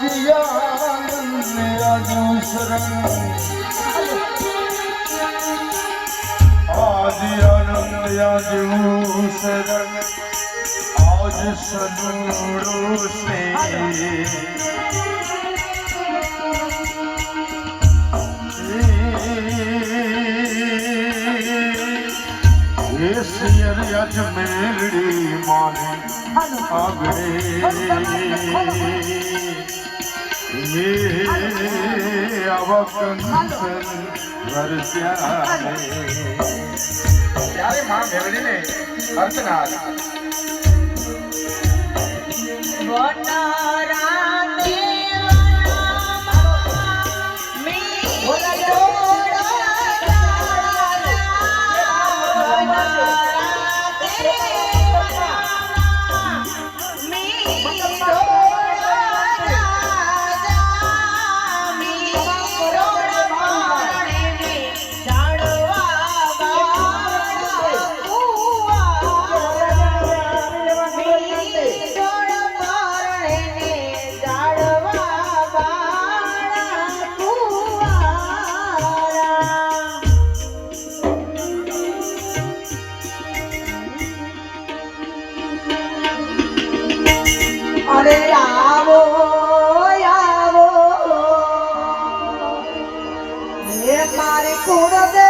दिव्यानंद मेरा जो शरण आदि आनंद या जो शरण आज सदगुरु से સિયર અજ મેલડી માને આગળે વરસ્યા ત્યારે માં મેળવીને અર્ચના અરે મારી કુળદેવી.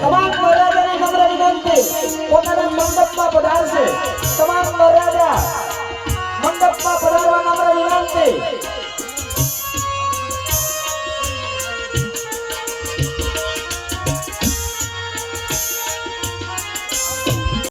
તમામ મર્યાદાની નમ્ર વિનંતી. પોતાના મંડપમાં પધારશે.